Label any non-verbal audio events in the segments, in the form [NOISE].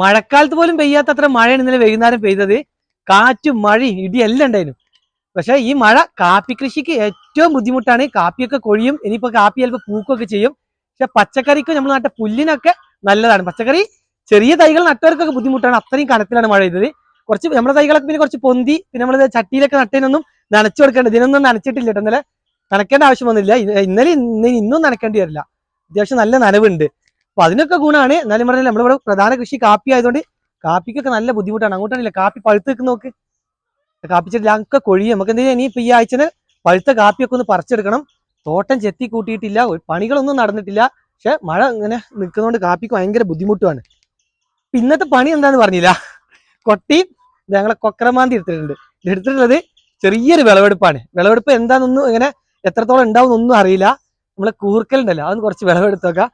മഴക്കാലത്ത് പോലും പെയ്യാത്തത്ര മഴയാണ് ഇന്നലെ വൈകുന്നേരം പെയ്തത്. കാറ്റും മഴയും ഇടി എല്ലാം ഉണ്ടായിരുന്നു. പക്ഷെ ഈ മഴ കാപ്പി കൃഷിക്ക് ഏറ്റവും ബുദ്ധിമുട്ടാണ്. കാപ്പിയൊക്കെ കൊഴിയും ഇനിയിപ്പോ കാപ്പി ചിലപ്പോൾ പൂക്കൊക്കെ ചെയ്യും. പക്ഷെ പച്ചക്കറിക്ക് നമ്മൾ നട്ട പുല്ലിനൊക്കെ നല്ലതാണ്. പച്ചക്കറി ചെറിയ തൈകൾ നട്ടവർക്കൊക്കെ ബുദ്ധിമുട്ടാണ്. അത്രയും കനത്തിലാണ് മഴ പെയ്തത്. കുറച്ച് നമ്മുടെ തൈകളൊക്കെ പിന്നെ കുറച്ച് പൊന്തി പിന്നെ നമ്മൾ ചട്ടിയിലൊക്കെ നട്ടതിനൊന്നും നനച്ചു കൊടുക്കേണ്ടത് ഇതിനൊന്നും നനച്ചിട്ടില്ല ഇന്നലെ നനയ്ക്കേണ്ട ആവശ്യം വന്നില്ല. ഇന്നലെ ഇന്ന് ഇന്നും നനയ്ക്കേണ്ടി വരില്ല. അത്യാവശ്യം നല്ല നനവുണ്ട്. അപ്പൊ അതിനൊക്കെ ഗുണമാണ് എന്നാലും പറഞ്ഞാൽ നമ്മളിവിടെ പ്രധാന കൃഷി കാപ്പി ആയതുകൊണ്ട് കാപ്പിക്കൊക്കെ നല്ല ബുദ്ധിമുട്ടാണ്. അങ്ങോട്ടാണ് കാപ്പി പഴുത്ത് നിൽക്കുന്ന നോക്ക് കാപ്പി ചെടിയൊക്കെ കൊഴിയും. നമുക്ക് എന്തെങ്കിലും ഇനി ഇപ്പൊ ഈ ആഴ്ചന് പഴുത്ത കാപ്പിയൊക്കെ ഒന്ന് പറിച്ചെടുക്കണം. തോട്ടം ചെത്തി കൂട്ടിയിട്ടില്ല. പണികളൊന്നും നടന്നിട്ടില്ല. പക്ഷെ മഴ ഇങ്ങനെ നിൽക്കുന്നതുകൊണ്ട് കാപ്പിക്ക് ഭയങ്കര ബുദ്ധിമുട്ടുമാണ് ഇന്നത്തെ പണി എന്താന്ന് പറഞ്ഞില്ല. കൊട്ടി ഞങ്ങളെ കൊക്കരമാന്തി എടുത്തിട്ടുണ്ട്. എടുത്തിട്ടുള്ളത് ചെറിയൊരു വിളവെടുപ്പാണ്. വിളവെടുപ്പ് എന്താണെന്നൊന്നും ഇങ്ങനെ എത്രത്തോളം ഉണ്ടാവും ഒന്നും അറിയില്ല. നമ്മളെ കൂർക്കലുണ്ടല്ലോ അതൊന്ന് കുറച്ച് വിളവെടുത്ത് നോക്കാം.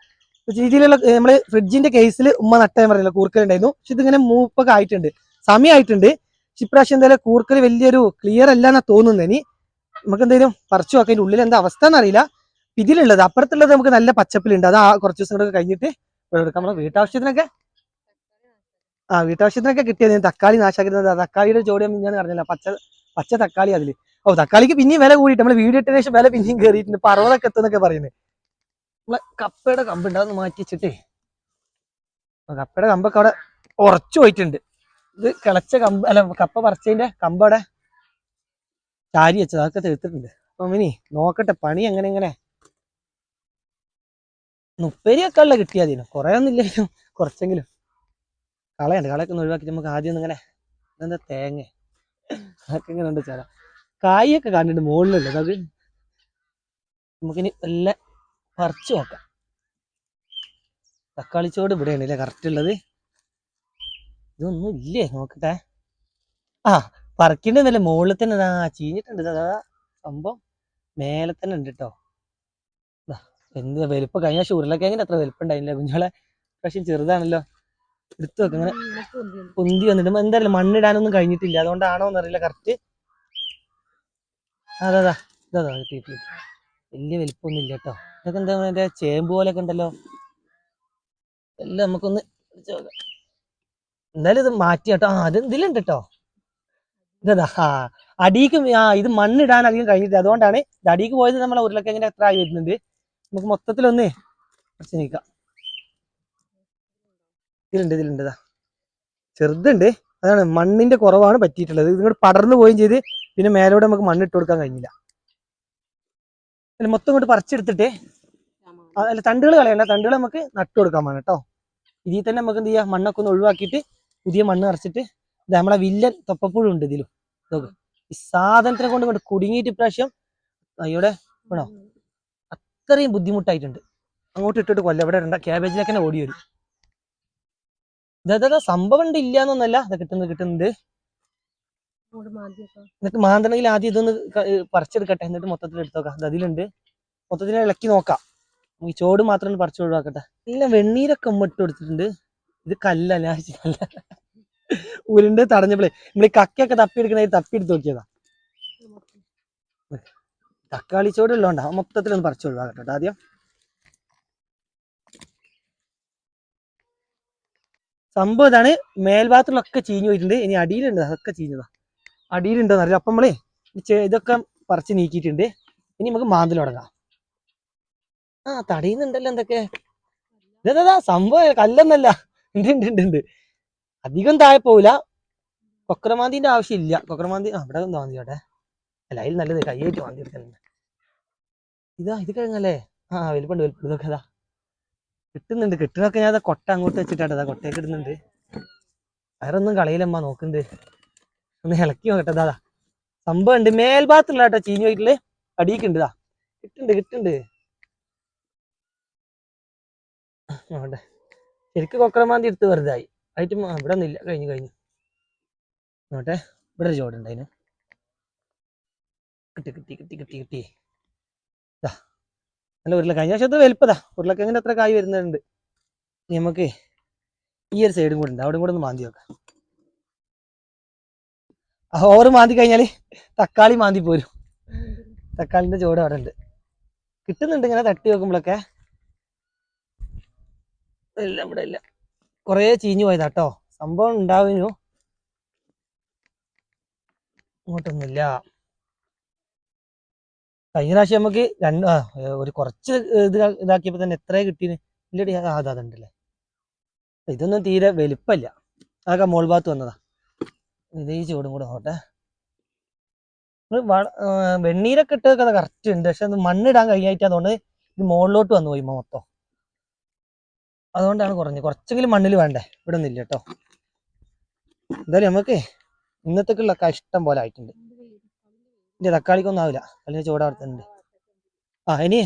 രീതിയിലുള്ള നമ്മൾ ഫ്രിഡ്ജിന്റെ കേസിൽ ഉമ്മ നട്ടാൻ പറഞ്ഞില്ല കൂർക്കൽ ഉണ്ടായിരുന്നു പക്ഷെ ഇതിങ്ങനെ മൂപ്പൊക്കെ ആയിട്ടുണ്ട്. സമയമായിട്ടുണ്ട് ഇപ്രാവശ്യം എന്തായാലും കൂർക്കൽ വലിയൊരു ക്ലിയർ അല്ല എന്നാ ഇനി നമുക്ക് എന്തെങ്കിലും പറിച്ചു നോക്കാം. ഉള്ളിൽ എന്താ അവസ്ഥ എന്നറിയില്ല ഇതിലുള്ളത് അപ്പുറത്തുള്ളത് നമുക്ക് നല്ല പച്ചപ്പിലുണ്ട്. അത് ആ കുറച്ച് ദിവസം കൂടെ കഴിഞ്ഞിട്ട് എടുക്കാം നമ്മളെ വീട്ടാവശ്യത്തിനൊക്കെ ആ വീട്ടാവശ്യത്തിനൊക്കെ കിട്ടിയത് ഞാൻ തക്കാളി നാശാക്കുന്നത് തക്കാളിയുടെ ജോഡി ഞാൻ പറഞ്ഞില്ല പച്ച പച്ച തക്കാളി അതിൽ. ഓ തക്കാളിക്ക് പിന്നെയും വില കൂടിയിട്ട് നമ്മൾ വീട് ഇട്ടതിന് ശേഷം വില പിന്നെയും കയറിയിട്ടുണ്ട് പറവതൊക്കെ എത്തുന്നൊക്കെ പറയുന്നത് നമ്മളെ കപ്പയുടെ കമ്പ് ഉണ്ട് അതൊന്ന് മാറ്റി വെച്ചിട്ടേ കപ്പയുടെ കമ്പൊക്കെ അവിടെ ഉറച്ചു പോയിട്ടുണ്ട്. ഇത് കിളച്ച കമ്പ് അല്ല കപ്പ പറിച്ചതിന്റെ കമ്പ് അവിടെ ചാരി വെച്ചത് അതൊക്കെ തീർത്തിട്ടുണ്ട്. അപ്പൊ ഇനി നോക്കട്ടെ പണി എങ്ങനെ എങ്ങനെ? മുപ്പേരിയൊക്കെ ഉള്ള കിട്ടിയാതിനു കുറെ ഒന്നും ഇല്ലെങ്കിലും കുറച്ചെങ്കിലും. കളയുണ്ട് കളയൊക്കെ ഒന്ന് ഒഴിവാക്കി നമുക്ക് ആദ്യം ഒന്ന് ഇങ്ങനെ എന്താ തേങ്ങ? അതൊക്കെ ഇങ്ങനെ ഉണ്ട് ചേരാ കായൊക്കെ കണ്ടിട്ട് മുകളിലുള്ളത്. അത് നമുക്കിനി എല്ലാം പറിച്ചു നോക്കാം. തക്കാളി ചോട് ഇവിടെയാണ് അല്ലേ? കറക്റ്റ് ഉള്ളത്. ഇതൊന്നും ഇല്ലേ നോക്കട്ടെ. ആ പറിക്കേണ്ടതല്ലേ മുകളിൽ തന്നെ ഇതാ ചീഞ്ഞിട്ടുണ്ട്. അതാ സംഭവം. മേലെ തന്നെ ഉണ്ട് കേട്ടോ എന്ത് വലുപ്പം? കഴിഞ്ഞ ഉരുളക്കിഴങ്ങിന് അത്ര വലുപ്പം ഉണ്ടായില്ല? കുഞ്ഞോളെ പക്ഷെ ചെറുതാണല്ലോ. എടുത്തു വെക്കാം ഇങ്ങനെ. പൊന്തി വന്നിട്ട് എന്തായാലും മണ്ണിടാനൊന്നും കഴിഞ്ഞിട്ടില്ല. അതുകൊണ്ടാണോ എന്നറിയില്ല കറക്റ്റ് അതാ അതാ ഇതാ കിട്ടി കിട്ടി. വലിയ വലിപ്പമൊന്നും ഇല്ല കേട്ടോ ഇതൊക്കെ എന്താ പറയുക ചേമ്പ് പോലെയൊക്കെ ഉണ്ടല്ലോ. എല്ലാം നമുക്കൊന്ന് എന്തായാലും ഇത് മാറ്റി കേട്ടോ. ആ അത് കേട്ടോ ഇതാ അടിക്ക് ആ ഇത് മണ്ണിടാൻ അധികം കഴിഞ്ഞിട്ടില്ല. അതുകൊണ്ടാണ് ഇത് അടിക്ക് പോയത് നമ്മളെ ഉരുളക്കിഴങ്ങിന്റെ അത്ര ആയി വരുന്നുണ്ട് നമുക്ക് മൊത്തത്തിലൊന്ന് കുറച്ച് നീക്കാം. ഇതിലുണ്ട് ഇതിലുണ്ട് ഇതാ. ചെറുതുണ്ട്. അതാണ് മണ്ണിന്റെ കുറവാണ് പറ്റിയിട്ടുള്ളത്. ഇതിങ്ങോട്ട് പടർന്നു പോവുകയും ചെയ്ത് പിന്നെ മേലോടെ നമുക്ക് മണ്ണിട്ട് കൊടുക്കാൻ കഴിഞ്ഞില്ല. അല്ല മൊത്തം ഇങ്ങോട്ട് പറിച്ചെടുത്തിട്ട് അല്ല തണ്ടുകൾ കളയണ്ട. തണ്ടുകൾ നമുക്ക് നട്ടു കൊടുക്കാൻ വേണം കേട്ടോ. ഇതിൽ തന്നെ നമുക്ക് എന്ത് ചെയ്യാം? മണ്ണൊക്കെ ഒന്ന് ഒഴിവാക്കിയിട്ട് പുതിയ മണ്ണ് നിറച്ചിട്ട് ഇത് നമ്മളെ വില്ലൻ തൊപ്പപ്പുഴ ഉണ്ട് ഇതിലും. നോക്ക്. ഈ സാധനത്തിനെ കൊണ്ട് ഇങ്ങോട്ട് കുടുങ്ങിയിട്ട് ഇപ്രാവശ്യം അയ്യോടെ വേണോ? അത്രയും ബുദ്ധിമുട്ടായിട്ടുണ്ട്. അങ്ങോട്ട് ഇട്ടിട്ട് കൊല്ല. ഇവിടെ ഇടണ്ട ക്യാബേജിലേക്ക് തന്നെ ഓടി വരും ഇതാ സംഭവം ഉണ്ട് ഇല്ല എന്നൊന്നല്ല ഇത് കിട്ടുന്നത് കിട്ടുന്നുണ്ട് എന്നിട്ട് മാന്തണമെങ്കിൽ ആദ്യം ഇതൊന്ന് പറിച്ചെടുക്കട്ടെ. എന്നിട്ട് മൊത്തത്തിൽ എടുത്തോക്കാം അതിലുണ്ട് മൊത്തത്തിൽ ഇളക്കി നോക്കാം. ഈ ചോട് മാത്രം പറിച്ചു ഒഴിവാക്കട്ടെ. ഇല്ല വെണ്ണീരൊക്കെ ഉമ്മ ഇട്ട് കൊടുത്തിട്ടുണ്ട്. ഇത് കല്ലല്ല ആവശ്യമല്ല ഉരുണ്ട് തടഞ്ഞപ്പോഴേ നമ്മൾ ഈ കക്കയൊക്കെ തപ്പിയെടുക്കണേ തപ്പി എടുത്ത് നോക്കിയതാ. തക്കാളി ചോട് ഉള്ളതുകൊണ്ടാ മൊത്തത്തിൽ ഒന്ന് പറിച്ചു ഒഴിവാക്കട്ടെ ആദ്യം. സംഭവം ഇതാണ്. മേൽഭാഗത്തുള്ളൊക്കെ ചീഞ്ഞു പോയിട്ടുണ്ട്. ഇനി അടിയിലുണ്ട്. അതൊക്കെ ചീഞ്ഞതാ. അടിയിലുണ്ടോന്ന് അറിയില്ല അപ്പം നമ്മളേ ഇതൊക്കെ പറിച്ച് നീക്കിയിട്ടുണ്ട്. ഇനി നമുക്ക് മാന്തൽ തുടങ്ങാം. ആ തടയുന്നുണ്ടല്ലോ എന്തൊക്കെ? ഇതാ സംഭവം കല്ലെന്നല്ല. ഉണ്ട് ഉണ്ട് ഉണ്ട് അധികം താഴെ പോവില്ല. കൊക്രമാന്തിന്റെ ആവശ്യമില്ല. കൊക്രമാന്തി ആ ഇവിടെ ഒന്ന് അവിടെ അല്ല അതിൽ നല്ലത് കൈയായിട്ട് മാന്തി എടുക്കലുണ്ട് ഇതാ ഇത് കഴിഞ്ഞല്ലേ? ആ വലുപ്പുണ്ട് വലുപ്പം ഇതൊക്കെ അതാ കിട്ടുന്നുണ്ട് കിട്ടുന്നൊക്കെ ഞാൻ കൊട്ട അങ്ങോട്ട് വെച്ചിട്ടാട്ടോ കൊട്ടയൊക്കെ ഇടുന്നുണ്ട്. വേറെ ഒന്നും കളയില്ലമ്മ നോക്കുന്നുണ്ട്. ഒന്ന് ഇളക്കി നോക്കട്ടെ അതാ സംഭവം ഉണ്ട്. മേൽഭാഗത്തുള്ള കേട്ടോ ചീഞ്ഞു പോയിട്ടുള്ള അടിയിക്കുണ്ട് ദാ. കിട്ടുന്നുണ്ട് കിട്ടുന്നുണ്ട് അവിടെ ശരിക്ക് കൊക്കരമാന്തി എടുത്ത് വെറുതെ ആയി ആയിട്ട് ഇവിടെ ഒന്നുമില്ല. കഴിഞ്ഞു കഴിഞ്ഞു. നോട്ടെ ഇവിടെ ഒരു ചോടുണ്ട് അതിന്. കിട്ടി കിട്ടി കിട്ടി കിട്ടി കിട്ടി. ഇതാ നല്ല ഉരുള കഴിഞ്ഞ വർഷത്തെ വലുപ്പതാ. ഉരുളക്കിഴങ്ങിന്റെ അത്ര കായ് വരുന്നുണ്ട്. നമുക്ക് ഈ ഒരു സൈഡും കൂടെ ഉണ്ട്. അവിടെ കൂടെ ഒന്ന് മാന്തി നോക്കാം. ഓവർ മാന്തി കഴിഞ്ഞാൽ തക്കാളി മാന്തി പോരും. തക്കാളിന്റെ ചോട് അവിടെ ഉണ്ട് കിട്ടുന്നുണ്ട് ഇങ്ങനെ തട്ടി വെക്കുമ്പോഴൊക്കെ ഇല്ല ഇവിടെ ഇല്ല. കുറേ ചീഞ്ഞു പോയതാ കേട്ടോ സംഭവം ഉണ്ടാവിനു. ഇങ്ങോട്ടൊന്നുമില്ല. കഴിഞ്ഞ പ്രാവശ്യം നമുക്ക് രണ്ട് ഒരു കുറച്ച് ഇത് ഇതാക്കിയപ്പോ തന്നെ എത്ര കിട്ടീന്? ഇല്ലടി അതാ അതുണ്ടല്ലേ ഇതൊന്നും തീരെ വലിപ്പല്ല. അതൊക്കെ മോൾ ഭാഗത്ത് വന്നതാ. ഇത് ഈ ചൂടും കൂടെ നോട്ടെ വെണ്ണീരൊക്കെ ഇട്ട് ഇട്ടതൊക്കെ കറക്റ്റ് ഉണ്ട്. പക്ഷെ അത് മണ്ണിടാൻ കഴിഞ്ഞായിട്ട് അതുകൊണ്ട് ഇത് മുകളിലോട്ട് വന്നു പോയി മൊത്തം. അതുകൊണ്ടാണ് കുറഞ്ഞത്. കുറച്ചെങ്കിലും മണ്ണിൽ വേണ്ടേ? ഇവിടെ ഒന്നുമില്ല കേട്ടോ. എന്തായാലും നമുക്ക് ഇന്നത്തേക്കുള്ള ഇഷ്ടം പോലെ ആയിട്ടുണ്ട്. ഇല്ല തക്കാളിക്കൊന്നും ആവില്ല. അല്ലെങ്കിൽ ചൂട് ആ ഇനി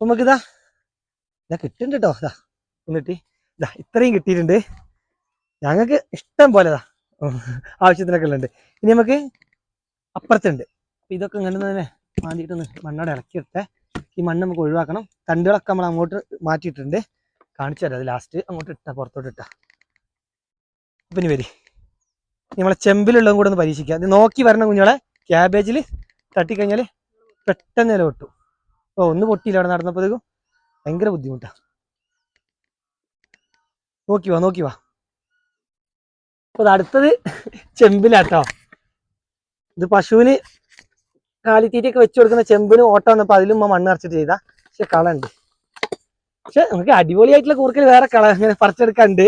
നമുക്ക് നമുക്കിതാ ഇതാ കിട്ടുന്നുണ്ട് കേട്ടോ. ഇതാ കിട്ടി. ഇതാ ഇത്രയും കിട്ടിയിട്ടുണ്ട്. ഞങ്ങൾക്ക് ഇഷ്ടം പോലെ ഇതാ. ആവശ്യത്തിനൊക്കെ ഉണ്ട് ഇനി നമുക്ക് അപ്പുറത്തുണ്ട്. അപ്പൊ ഇതൊക്കെ ഇങ്ങനെ തന്നെ മാന്തിയിട്ടൊന്ന് മണ്ണോടെ ഇളക്കിയിട്ടെ ഈ മണ്ണ് നമുക്ക് ഒഴിവാക്കണം. തണ്ടുകളൊക്കെ നമ്മൾ അങ്ങോട്ട് മാറ്റിയിട്ടുണ്ട്. കാണിച്ചു തരാം. അത് ലാസ്റ്റ് അങ്ങോട്ട് ഇട്ടാ പുറത്തോട്ട് ഇട്ടാ. അപ്പൊ ഇനി വരി. നമ്മളെ ചെമ്പിലുള്ളതും കൂടെ ഒന്ന് പരീക്ഷിക്കാം. ഇത് നോക്കി വരണം കുഞ്ഞുങ്ങളെ. ക്യാബേജിൽ തട്ടിക്കഴിഞ്ഞാൽ പെട്ടെന്ന് ഇല പൊട്ടു. ഓ ഒന്ന് പൊട്ടിയില്ല അവിടെ നടന്നപ്പോഴത്തേക്കും ഭയങ്കര ബുദ്ധിമുട്ടാ. നോക്കി വാ നോക്കി വാ. അപ്പൊ അടുത്തത് ചെമ്പിലാട്ടോ. ഇത് പശുവിന് കാലിത്തീറ്റയൊക്കെ വെച്ച് കൊടുക്കുന്ന ചെമ്പിന് ഓട്ടം വന്നപ്പോ അതിലും മണ്ണ് നിറച്ചിട്ട് ചെയ്താ. പക്ഷെ കളണ്ട് പക്ഷെ നമുക്ക് അടിപൊളിയായിട്ടുള്ള കൂർക്കൽ വേറെ കള ഇങ്ങനെ പറിച്ചെടുക്കാണ്ട്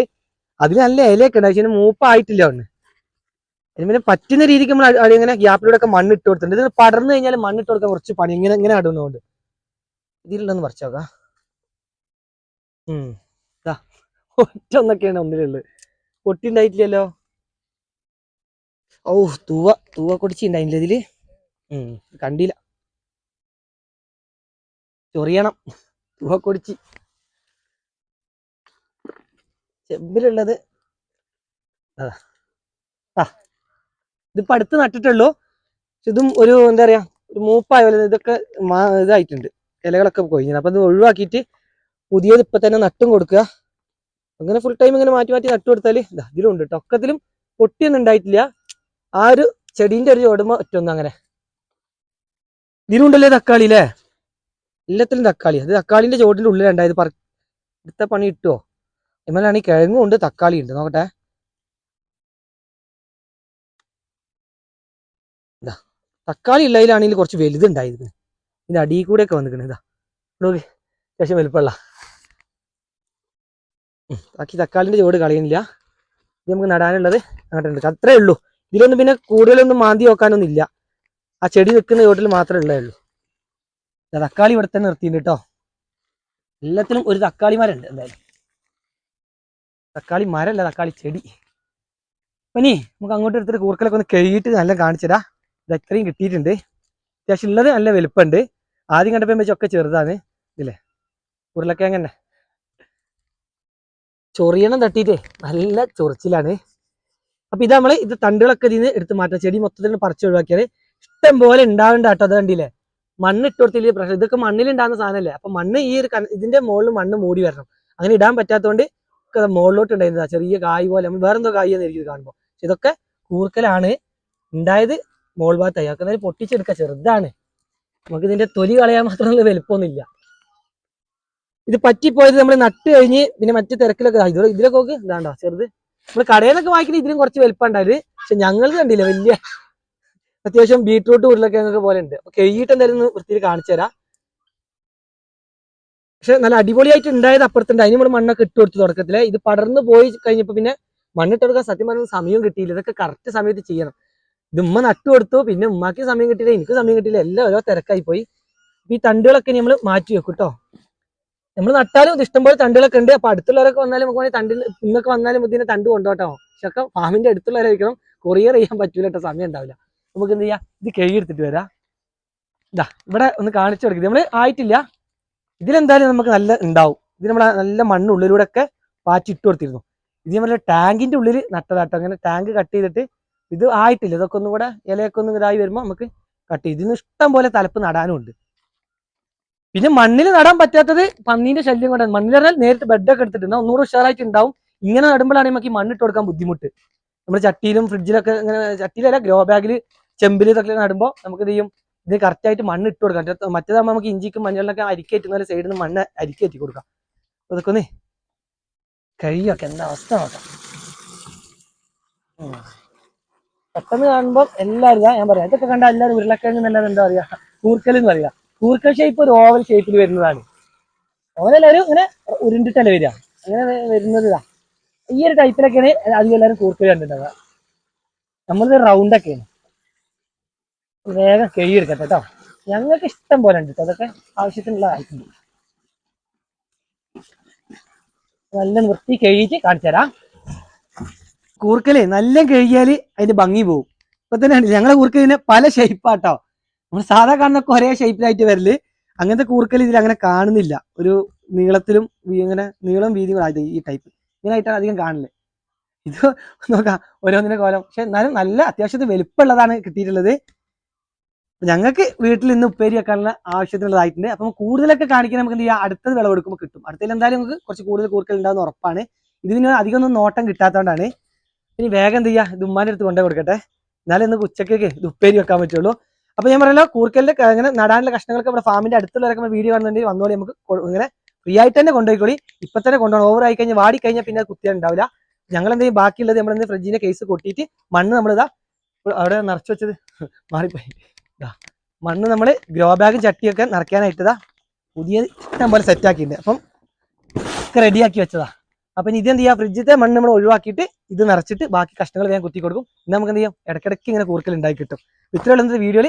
അതിന് നല്ല ഇലയൊക്കെ ഉണ്ട്. പക്ഷെ മൂപ്പായിട്ടില്ല ഒന്ന് അതിന് പിന്നെ പറ്റുന്ന രീതിക്ക് നമ്മൾ ഇങ്ങനെ ഗ്യാപ്പിലൂടെ ഒക്കെ മണ്ണ് ഇട്ട് കൊടുത്തിട്ടുണ്ട്. ഇത് പടർന്നു കഴിഞ്ഞാൽ മണ്ണ് ഇട്ട് കൊടുക്കാൻ കുറച്ച് പണി. ഇങ്ങനെ ഇങ്ങനെ അടുന്നതുകൊണ്ട് ഇതിലുള്ളൊന്ന് പറിച്ചോക്കാം ഉം. ഒറ്റ ഒന്നൊക്കെയാണ് ഒന്നിലുള്ളത്. പൊട്ടി ഉണ്ടായിട്ടില്ലല്ലോ ഓ തൂവ തൂവ കൊടിച്ചുണ്ടായില്ല ഇതിൽ? ഉം കണ്ടില്ല. ചൊറിയണം തൂവ കൊടിച്ച് ചെമ്പിലുള്ളത്. അതാ. ആ ഇതിപ്പോ അടുത്ത് നട്ടിട്ടുള്ളൂ. ഇതും ഒരു എന്താ പറയാ ഒരു മൂപ്പായ പോലെ ഇതൊക്കെ ഇതായിട്ടുണ്ട്. ഇലകളൊക്കെ കൊഴിഞ്ഞു അപ്പൊ ഇത് ഒഴിവാക്കിയിട്ട് പുതിയത് ഇപ്പൊ തന്നെ നട്ടും കൊടുക്കുക. അങ്ങനെ ഫുൾ ടൈം ഇങ്ങനെ മാറ്റി മാറ്റി നട്ടു കൊടുത്താൽ ഇതാ ഇതിലുണ്ട് കേട്ടോ ഒക്കത്തിലും പൊട്ടിയൊന്നും ഉണ്ടായിട്ടില്ല ആ ഒരു ചെടീന്റെ ഒരു ചോടുമ്പ ഒറ്റൊന്നും അങ്ങനെ. ഇതിലുണ്ടല്ലേ തക്കാളി അല്ലേ എല്ലാത്തിലും തക്കാളി. അത് തക്കാളിന്റെ ചോട്ടിന്റെ ഉള്ളിലുണ്ടായത് പറ എടുത്ത പണി കിട്ടുമോ ഇമ്മലാണ് ഈ കിഴങ്ങും ഉണ്ട് തക്കാളി ഉണ്ട്. നോക്കട്ടെ. ഇതാ തക്കാളി ഉള്ളതിലാണെങ്കിൽ കുറച്ച് വലുതുണ്ടായിരുന്നു ഇതിന്റെ അടിയിൽ ഒക്കെ വന്നിക്കണേ. ഇതാ നോക്ക്. വലുപ്പമുള്ള ബാക്കി തക്കാളിന്റെ ചോട് കളയുന്നില്ല. ഇത് നമുക്ക് നടാനുള്ളത് അങ്ങോട്ടുണ്ട്. അത്രേ ഉള്ളൂ. ഇതിലൊന്നും പിന്നെ കൂടുതലൊന്നും മാന്തി നോക്കാനൊന്നും ഇല്ല ആ ചെടി നിൽക്കുന്ന ചോട്ടിൽ മാത്രമേ ഉള്ളേ ഉള്ളൂ. തക്കാളി ഇവിടെ തന്നെ നിർത്തിയിട്ടുണ്ട് കേട്ടോ. എല്ലാത്തിനും ഒരു തക്കാളി മരണ്ട് എന്തായാലും. തക്കാളി മരമല്ല തക്കാളി ചെടി. പനി നമുക്ക് അങ്ങോട്ട് എടുത്തിട്ട് കൂർക്കലൊക്കെ ഒന്ന് കഴുകിയിട്ട് നല്ല കാണിച്ചതാ ഇത് ഇത്രയും കിട്ടിയിട്ടുണ്ട്. അത്യാവശ്യം ഉള്ളത് നല്ല വലുപ്പമുണ്ട്. ആദ്യം കണ്ടപ്പോൾ വെച്ചൊക്കെ ചെറുതാണ്. ഇല്ലേ ഉരുളക്കിഴങ്ങ് തന്നെ ചൊറിയണം തട്ടിയിട്ടേ. നല്ല ചൊറിച്ചിലാണ്. അപ്പൊ ഇത് നമ്മൾ ഇത് തണ്ടുകളൊക്കെ ഇതിന് എടുത്ത് മാറ്റാം. ചെടി മൊത്തത്തിൽ പറിച്ച് ഒഴിവാക്കിയാൽ ഇഷ്ടം പോലെ ഉണ്ടാവേണ്ട കേട്ടോ അത് കണ്ടില്ലേ? മണ്ണ് ഇട്ട് കൊടുത്തില്ല പ്രശ്നം? ഇതൊക്കെ മണ്ണിൽ ഉണ്ടാകുന്ന സാധനമല്ലേ അപ്പൊ മണ്ണ് ഈ ഒരു ഇതിന്റെ മുകളിൽ മണ്ണ് മൂടി വരണം. അങ്ങനെ ഇടാൻ പറ്റാത്തതുകൊണ്ട് ഒക്കെ മുകളിലോട്ട് ഉണ്ടായിരുന്നതാ ചെറിയ കായ് പോലെ നമ്മൾ വേറെന്തോ കായ് എന്നായിരിക്കും ഇത് കാണുമ്പോൾ പക്ഷെ ഇതൊക്കെ കൂർക്കലാണ്. ഉണ്ടായത് മോൾ ഭാഗത്തായി. അതൊക്കെ പൊട്ടിച്ചെടുക്കുക ചെറുതാണ്. നമുക്ക് ഇതിന്റെ തൊലി കളയാൻ മാത്രമുള്ള വലുപ്പമൊന്നുമില്ല. ഇത് പറ്റിപ്പോയത് നമ്മൾ നട്ട് കഴിഞ്ഞ് പിന്നെ മറ്റു തിരക്കിലൊക്കെ ദാ ഇതിലൊക്കെ നോക്ക് ഇതാണ്ടോ ചെറുത്. നമ്മൾ കടയിൽ നിന്നൊക്കെ വാങ്ങിക്കുന്ന ഇതിലും കുറച്ച് വലുപ്പം ഉണ്ടായത് പക്ഷെ ഞങ്ങൾ കണ്ടില്ല വലിയ അത്യാവശ്യം ബീട്രൂട്ട് ഉരുളക്കിഴങ്ങൊക്കെ പോലെ ഉണ്ട്. അപ്പൊ കഴുകിയിട്ട് എന്തായാലും വൃത്തിയിൽ കാണിച്ചു തരാം. പക്ഷെ നല്ല അടിപൊളിയായിട്ട് ഉണ്ടായത് അപ്പുറത്തുണ്ട്. അതിന് നമ്മൾ മണ്ണൊക്കെ ഇട്ട് കൊടുത്തു തുടക്കത്തിൽ. ഇത് പടർന്നു പോയി കഴിഞ്ഞപ്പോ പിന്നെ മണ്ണിട്ട് കൊടുക്കാൻ സത്യം പറഞ്ഞ സമയം കിട്ടിയില്ല. ഇതൊക്കെ കറക്റ്റ് സമയത്ത് ചെയ്യണം. ഇത് ഉമ്മ നട്ടു കൊടുത്തു. പിന്നെ ഉമ്മാക്ക് സമയം കിട്ടിയില്ല എനിക്ക് സമയം കിട്ടിയില്ല. എല്ലാം ഓരോ തിരക്കായി പോയി. ഈ തണ്ടുകളൊക്കെ നമ്മൾ മാറ്റി വെക്കും കേട്ടോ നമ്മൾ നട്ടാലും ഇഷ്ടം ഇഷ്ടംപോലെ തണ്ടുകളൊക്കെ ഉണ്ട്. അപ്പൊ അടുത്തുള്ളവരൊക്കെ വന്നാലും നമുക്ക് തണ്ടിൽ ഇന്നൊക്കെ വന്നാലും ഇതിനെ തണ്ട് കൊണ്ടോട്ടോ പക്ഷെ ഒക്കെ ഫാമിന്റെ അടുത്തുള്ളവരായിരിക്കണം കൊറിയർ ചെയ്യാൻ പറ്റൂല സമയം ഉണ്ടാവില്ല. നമുക്ക് എന്ത് ചെയ്യാം? ഇത് കഴുകിയെടുത്തിട്ട് വരാം. ഇതാ ഇവിടെ ഒന്ന് കാണിച്ചു കൊടുക്കുക നമ്മൾ ആയിട്ടില്ല. ഇതിലെന്തായാലും നമുക്ക് നല്ല ഉണ്ടാവും. ഇത് നമ്മൾ നല്ല മണ്ണുള്ളിലൂടെ ഒക്കെ പാച്ചിട്ട് കൊടുത്തിരുന്നു. ഇത് നമ്മുടെ ടാങ്കിന്റെ ഉള്ളിൽ നട്ടതാട്ടോ. അങ്ങനെ ടാങ്ക് കട്ട് ചെയ്തിട്ട് ഇത് ആയിട്ടില്ല. ഇതൊക്കെ ഒന്നും കൂടെ ഇലയൊക്കെ ഒന്നും ഇതായി വരുമ്പോൾ നമുക്ക് കട്ട് ചെയ്യും ഇതിന് ഇഷ്ടം പോലെ തലപ്പ് നടാനും ഉണ്ട് പിന്നെ മണ്ണിൽ നടാൻ പറ്റാത്തത് പന്നീന്റെ ശല്യം കൊണ്ടാണ്. മണ്ണിൽ പറഞ്ഞാൽ നേരിട്ട് ബെഡൊക്കെ എടുത്തിട്ടുണ്ട് ഒന്നുകൂടെ ഉഷാറായിട്ട് ഉണ്ടാവും ഇങ്ങനെ നടുമ്പോഴാണ് നമുക്ക് ഈ മണ്ണിട്ട് കൊടുക്കാൻ ബുദ്ധിമുട്ട്. നമ്മൾ ചട്ടിയിലും ഫ്രിഡ്ജിലൊക്കെ ഇങ്ങനെ ചട്ടിയിലല്ല ഗ്രോ ബാഗിൽ ചെമ്പിൽ ഇതൊക്കെ നടുമ്പോൾ നമുക്ക് ഇത് ചെയ്യും? ഇത് കറക്റ്റ് ആയിട്ട് മണ്ണ് ഇട്ട് കൊടുക്കാം. മറ്റേ- മറ്റേതാകുമ്പോൾ നമുക്ക് ഇഞ്ചിക്കും മഞ്ഞളിലൊക്കെ അരിക്കേറ്റുന്ന സൈഡിൽ നിന്ന് മണ്ണ് അരിക്കേറ്റി കൊടുക്കാം. അപ്പൊ ഇതൊക്കെ ഒന്ന് കഴിയൊക്കെ എന്താ അവസ്ഥ നോക്കാം. പെട്ടെന്ന് കാണുമ്പോൾ എല്ലാവരും ഞാൻ പറയാം. ഇതൊക്കെ കണ്ട എല്ലാവരും ഉരുളക്കിഴങ്ങ് എന്നല്ലാതെ എന്താ പറയാ? കൂർക്കൽ എന്ന് കൂർക്കൽ ഷേപ്പ് ഒരു ഓവൽ ഷേപ്പിൽ വരുന്നതാണ്. ഓവലല്ല ഒരു ഇങ്ങനെ ഉരുണ്ടിട്ടല്ല വരിക. അങ്ങനെ വരുന്നത് ഇതാ. ഈ ഒരു ടൈപ്പിലൊക്കെയാണ് അധികം എല്ലാവരും കൂർക്ക കണ്ടിട്ടുണ്ടാവുക. നമ്മളിത് റൗണ്ട് ഒക്കെയാണ്. വേഗം എടുക്കട്ടെ കേട്ടോ ഞങ്ങൾക്ക് ഇഷ്ടം പോലെ ഉണ്ട് അതൊക്കെ ആവശ്യത്തിനുള്ള ആയിട്ടുണ്ട് നല്ല വൃത്തി കഴുകിയിട്ട് കാണിച്ചു തരാം. കൂർക്കൽ നല്ല കഴുകിയാൽ അതിന്റെ ഭംഗി പോകും ഇപ്പൊ തന്നെ ഞങ്ങളെ കൂർക്കലിന് പല ഷേപ്പാട്ടോ നമ്മൾ സാധാ കാണുന്നൊക്കെ ഒരേ ഷേപ്പിലായിട്ട് വരൽ. അങ്ങനത്തെ കൂർക്കൽ ഇതിൽ അങ്ങനെ കാണുന്നില്ല. ഒരു നീളത്തിലും ഇങ്ങനെ നീളം വീതിയും ഈ ടൈപ്പ് ഇങ്ങനെയായിട്ടാണ് അധികം കാണൽ. ഇത് നോക്കാം ഓരോന്നിന്റെ കോലം പക്ഷെ എന്നാലും നല്ല അത്യാവശ്യത്തിന് വലുപ്പമുള്ളതാണ് കിട്ടിയിട്ടുള്ളത്. ഞങ്ങൾക്ക് വീട്ടിൽ നിന്ന് ഉപ്പേരി വെക്കാനുള്ള ആവശ്യത്തിനുള്ളതായിട്ടുണ്ട്. അപ്പം കൂടുതലൊക്കെ കാണിക്കാൻ നമുക്ക് എന്ത് അടുത്തത് വിളവെടുക്കുമ്പോൾ കിട്ടും. അടുത്തതിൽ എന്തായാലും നമുക്ക് കുറച്ച് കൂടുതൽ കൂർക്കൽ ഉണ്ടാകുന്ന ഉറപ്പാണ്. ഇതിന് അധികം ഒന്നും നോട്ടം കിട്ടാത്തതുകൊണ്ടാണ് ഇനി വേഗം എന്ത് ചെയ്യുക ഇത് ഉമ്മാന്റെ അടുത്ത് കൊണ്ടേ കൊടുക്കട്ടെ. എന്നാലും ഇന്ന് ഉച്ചക്കൊക്കെ ഇത് ഉപ്പേരി വെക്കാൻ പറ്റുള്ളൂ. അപ്പൊ ഞാൻ പറയല്ലോ കൂർക്കലിന്റെ ഇങ്ങനെ നടാനുള്ള കഷ്ണങ്ങളൊക്കെ ഇവിടെ ഫാമിന്റെ അടുത്തുള്ളവരൊക്കെ വീഡിയോ കാണുന്നുണ്ടെങ്കിൽ വന്നോളി നമുക്ക് ഇങ്ങനെ ഫ്രീ ആയിട്ട് തന്നെ കൊണ്ടുപോയിക്കോളി. ഇപ്പൊ തന്നെ കൊണ്ടുപോകണം. ഓവർ ആയി കഴിഞ്ഞാൽ വാടി കഴിഞ്ഞാൽ പിന്നെ ഉണ്ടാവില്ല. ഞങ്ങൾ എന്തെങ്കിലും ബാക്കിയുള്ളത് നമ്മൾ എന്ത് ഫ്രിഡ്ജിന്റെ കേസ് കൊട്ടിയിട്ട് മണ്ണ് നമ്മളിതാ അവിടെ നിറച്ച് വെച്ചത്. [LAUGHS] മാറിപ്പോയി. മണ്ണ് നമ്മൾ ഗ്രോ ബാഗും ചട്ടിയൊക്കെ നിറയ്ക്കാനായിട്ടതാ പുതിയ ഇഷ്ടം പോലെ സെറ്റ് ആക്കിയിട്ടുണ്ട്. അപ്പം ഒക്കെ റെഡിയാക്കി വെച്ചതാ. അപ്പൊ ഇനി ഇതെന്ത് ചെയ്യാം? ഫ്രിഡ്ജിത്തെ മണ്ണ് നമ്മൾ ഒഴിവാക്കിയിട്ട് ഇത് നിറച്ചിട്ട് ബാക്കി കഷ്ണങ്ങൾ ഞാൻ കുത്തി കൊടുക്കും ഇന്ന് നമുക്ക് എന്ത് ചെയ്യാം? ഇടയ്ക്കിടയ്ക്ക് ഇങ്ങനെ കൂർക്കൽ ഉണ്ടാക്കി കിട്ടും. ഇത്രയുള്ള വീഡിയോയിൽ